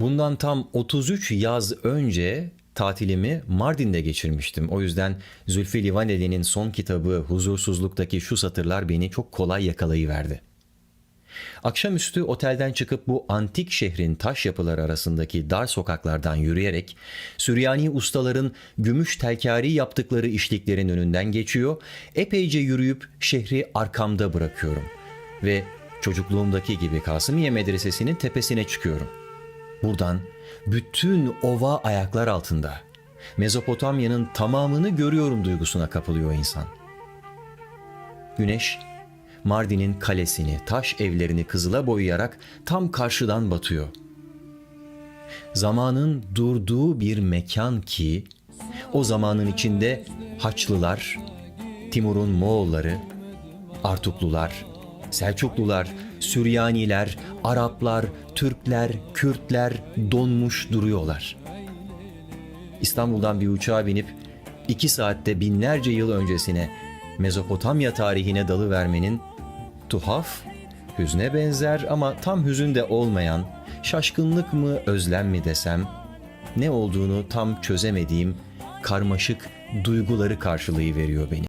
Bundan tam 33 yaz önce tatilimi Mardin'de geçirmiştim. O yüzden Zülfü Livaneli'nin son kitabı Huzursuzluktaki şu satırlar beni çok kolay yakalayıverdi. Akşamüstü otelden çıkıp bu antik şehrin taş yapıları arasındaki dar sokaklardan yürüyerek Süryani ustaların gümüş telkari yaptıkları işliklerin önünden geçiyor, epeyce yürüyüp şehri arkamda bırakıyorum ve çocukluğumdaki gibi Kasımiye Medresesi'nin tepesine çıkıyorum. Buradan bütün ova ayaklar altında. Mezopotamya'nın tamamını görüyorum duygusuna kapılıyor insan. Güneş Mardin'in kalesini, taş evlerini kızıla boyayarak tam karşıdan batıyor. Zamanın durduğu bir mekan ki o zamanın içinde Haçlılar, Timur'un Moğolları, Artuklular, Selçuklular, Süryaniler, Araplar, Türkler, Kürtler donmuş duruyorlar. İstanbul'dan bir uçağa binip iki saatte binlerce yıl öncesine Mezopotamya tarihine dalı vermenin tuhaf, hüzne benzer ama tam hüzün de olmayan, şaşkınlık mı özlem mi desem, ne olduğunu tam çözemediğim karmaşık duyguları karşılığı veriyor beni.